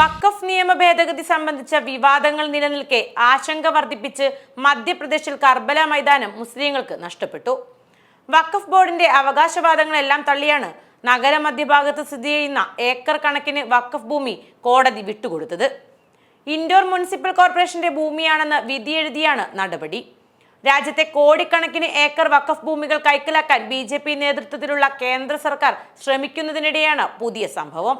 വഖഫ് നിയമ ഭേദഗതി സംബന്ധിച്ച വിവാദങ്ങൾ നിലനിൽക്കെ ആശങ്ക വർദ്ധിപ്പിച്ച് മധ്യപ്രദേശിൽ കർബല മൈതാനം മുസ്ലിങ്ങൾക്ക് നഷ്ടപ്പെട്ടു. വഖഫ് ബോർഡിന്റെ അവകാശവാദങ്ങളെല്ലാം തള്ളിയാണ് നഗര മധ്യഭാഗത്ത് സ്ഥിതി ചെയ്യുന്ന ഏക്കർ കണക്കിന് വഖഫ് ഭൂമി കോടതി വിട്ടുകൊടുത്തത്. ഇൻഡോർ മുനിസിപ്പൽ കോർപ്പറേഷന്റെ ഭൂമിയാണെന്ന് വിധി എഴുതിയാണ് നടപടി. രാജ്യത്തെ കോടിക്കണക്കിന് ഏക്കർ വഖഫ് ഭൂമികൾ കൈക്കലാക്കാൻ ബി നേതൃത്വത്തിലുള്ള കേന്ദ്ര സർക്കാർ ശ്രമിക്കുന്നതിനിടെയാണ് പുതിയ സംഭവം.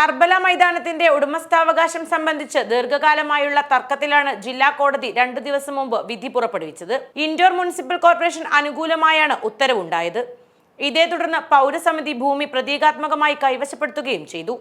കർബല മൈതാനത്തിന്റെ ഉടമസ്ഥാവകാശം സംബന്ധിച്ച് ദീർഘകാലമായുള്ള തർക്കത്തിലാണ് ജില്ലാ കോടതി രണ്ടു ദിവസം മുമ്പ് വിധി പുറപ്പെടുവിച്ചത്. ഇൻഡോർ മുനിസിപ്പൽ കോർപ്പറേഷൻ അനുകൂലമായാണ് ഉത്തരവുണ്ടായത്. ഇതേ തുടർന്ന് പൗരസമിതി ഭൂമി പ്രതീകാത്മകമായി കൈവശപ്പെടുത്തുകയും ചെയ്തു.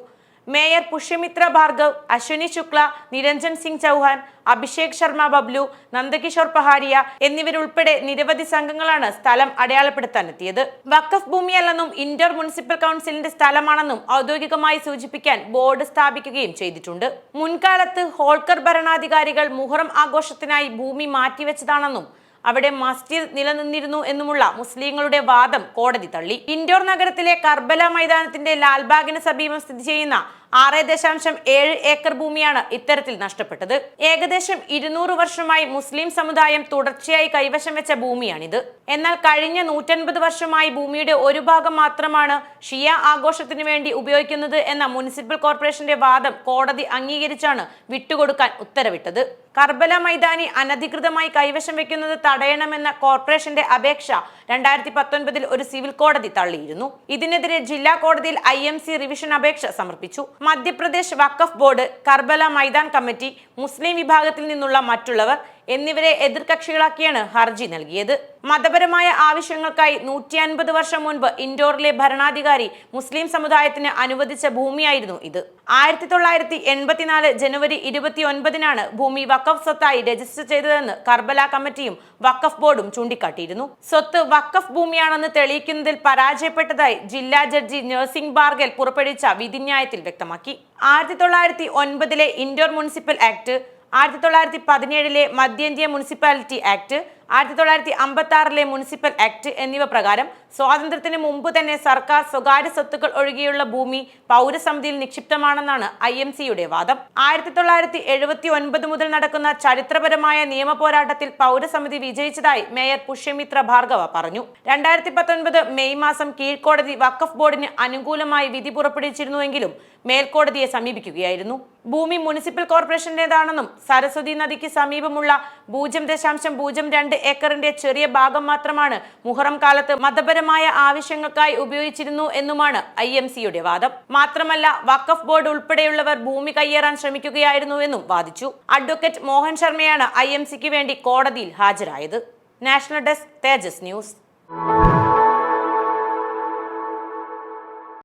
മേയർ പുഷ്യമിത്ര ഭാർഗവ് അശ്വിനി ശുക്ല നിരഞ്ജൻ സിംഗ് ചൗഹാൻ അഭിഷേക് ശർമ്മ ബബ്ലു നന്ദകിഷോർ പഹാരിയ എന്നിവരുൾപ്പെടെ നിരവധി സംഘങ്ങളാണ് സ്ഥലം അടയാളപ്പെടുത്താനെത്തിയത്. വഖഫ് ഭൂമിയല്ലെന്നും ഇൻഡോർ മുനിസിപ്പൽ കൗൺസിലിന്റെ സ്ഥലമാണെന്നും ഔദ്യോഗികമായി സൂചിപ്പിക്കാൻ ബോർഡ് സ്ഥാപിക്കുകയും ചെയ്തിട്ടുണ്ട്. മുൻകാലത്ത് ഹോൾക്കർ ഭരണാധികാരികൾ മുഹറം ആഘോഷത്തിനായി ഭൂമി മാറ്റിവെച്ചതാണെന്നും അവിടെ മസ്ജിദ് നിലനിന്നിരുന്നു എന്നുമുള്ള മുസ്ലിങ്ങളുടെ വാദം കോടതി തള്ളി. ഇൻഡോർ നഗരത്തിലെ കർബല മൈതാനത്തിന്റെ ലാൽബാഗിന് സമീപം സ്ഥിതി ചെയ്യുന്ന ആറ് ദശാംശം ഏഴ് ഏക്കർ ഭൂമിയാണ് ഇത്തരത്തിൽ നഷ്ടപ്പെട്ടത്. ഏകദേശം ഇരുന്നൂറ് വർഷമായി മുസ്ലിം സമുദായം തുടർച്ചയായി കൈവശം വെച്ച ഭൂമിയാണിത്. എന്നാൽ കഴിഞ്ഞ നൂറ്റൻപത് വർഷമായി ഭൂമിയുടെ ഒരു ഭാഗം മാത്രമാണ് ഷിയ ആഘോഷത്തിന് വേണ്ടി ഉപയോഗിക്കുന്നത് എന്ന മുനിസിപ്പൽ കോർപ്പറേഷന്റെ വാദം കോടതി അംഗീകരിച്ചാണ് വിട്ടുകൊടുക്കാൻ ഉത്തരവിട്ടത്. കർബല മൈതാനി അനധികൃതമായി കൈവശം വെക്കുന്നത് തടയണമെന്ന കോർപ്പറേഷന്റെ അപേക്ഷ രണ്ടായിരത്തി പത്തൊൻപതിൽ ഒരു സിവിൽ കോടതി തള്ളിയിരുന്നു. ഇതിനെതിരെ ജില്ലാ കോടതിയിൽ ഐ റിവിഷൻ അപേക്ഷ സമർപ്പിച്ചു. Madhya Pradesh Waqf board Karbala Maidan committee Muslim വിഭാഗത്തിൽ നിന്നുള്ള മറ്റുള്ളവർ എന്നിവരെ എതിർകക്ഷികളാക്കിയാണ് ഹർജി നൽകിയത്. മതപരമായ ആവശ്യങ്ങൾക്കായി നൂറ്റി അൻപത് വർഷം മുൻപ് ഇൻഡോറിലെ ഭരണാധികാരി മുസ്ലിം സമുദായത്തിന് അനുവദിച്ച ഭൂമിയായിരുന്നു ഇത്. ആയിരത്തി തൊള്ളായിരത്തി എൺപത്തിനാല് ജനുവരി ഇരുപത്തി ഒൻപതിനാണ് ഭൂമി വഖഫ് സ്വത്തായി രജിസ്റ്റർ ചെയ്തതെന്ന് കർബല കമ്മിറ്റിയും വഖഫ് ബോർഡും ചൂണ്ടിക്കാട്ടിയിരുന്നു. സ്വത്ത് വഖഫ് ഭൂമിയാണെന്ന് തെളിയിക്കുന്നതിൽ പരാജയപ്പെട്ടതായി ജില്ലാ ജഡ്ജി നഴ്സിംഗ് ബാർഗൽ പുറപ്പെടുവിച്ച വിധിന്യായത്തിൽ വ്യക്തമാക്കി. ആയിരത്തി തൊള്ളായിരത്തി ഒൻപതിലെ ഇൻഡോർ മുനിസിപ്പൽ ആക്ട് ആയിരത്തി തൊള്ളായിരത്തി പതിനേഴിലെ മധ്യേന്ത്യ മുനിസിപ്പാലിറ്റി ആക്ട് ആയിരത്തി തൊള്ളായിരത്തി അമ്പത്തി ആറിലെ മുനിസിപ്പൽ ആക്ട് എന്നിവ പ്രകാരം സ്വാതന്ത്ര്യത്തിന് മുമ്പ് തന്നെ സർക്കാർ സ്വകാര്യ സ്വത്തുക്കൾ ഒഴികെയുള്ള ഭൂമി പൗരസമിതിയിൽ നിക്ഷിപ്തമാണെന്നാണ് ഐ എം സിയുടെ വാദം. ആയിരത്തി തൊള്ളായിരത്തി എഴുപത്തി ഒൻപത് മുതൽ നടക്കുന്ന ചരിത്രപരമായ നിയമ പോരാട്ടത്തിൽ പൗരസമിതി വിജയിച്ചതായി മേയർ പുഷ്യമിത്ര ഭാർഗവ പറഞ്ഞു. രണ്ടായിരത്തി പത്തൊൻപത് മെയ് മാസം കീഴ്ക്കോടതി വഖഫ് ബോർഡിന് അനുകൂലമായി വിധി പുറപ്പെടുവിച്ചിരുന്നുവെങ്കിലും മേൽക്കോടതിയെ സമീപിക്കുകയായിരുന്നു. ഭൂമി മുനിസിപ്പൽ കോർപ്പറേഷന്റേതാണെന്നും സരസ്വതി നദിക്ക് സമീപമുള്ള പൂജ്യം ദശാംശം പൂജ്യം രണ്ട് ഏക്കറിന്റെ ചെറിയ ഭാഗം മാത്രമാണ് മുഹറം കാലത്ത് മതപരമായ ആവശ്യങ്ങൾക്കായി ഉപയോഗിച്ചിരുന്നു എന്നുമാണ് ഐ എം സിയുടെ വാദം. മാത്രമല്ല വഖഫ് ബോർഡ് ഉൾപ്പെടെയുള്ളവർ ഭൂമി കയ്യേറാൻ ശ്രമിക്കുകയായിരുന്നുവെന്നും വാദിച്ചു. അഡ്വക്കേറ്റ് മോഹൻ ശർമ്മയാണ് ഐ എം സിക്ക് വേണ്ടി കോടതിയിൽ ഹാജരായത്. National desk Tejas news.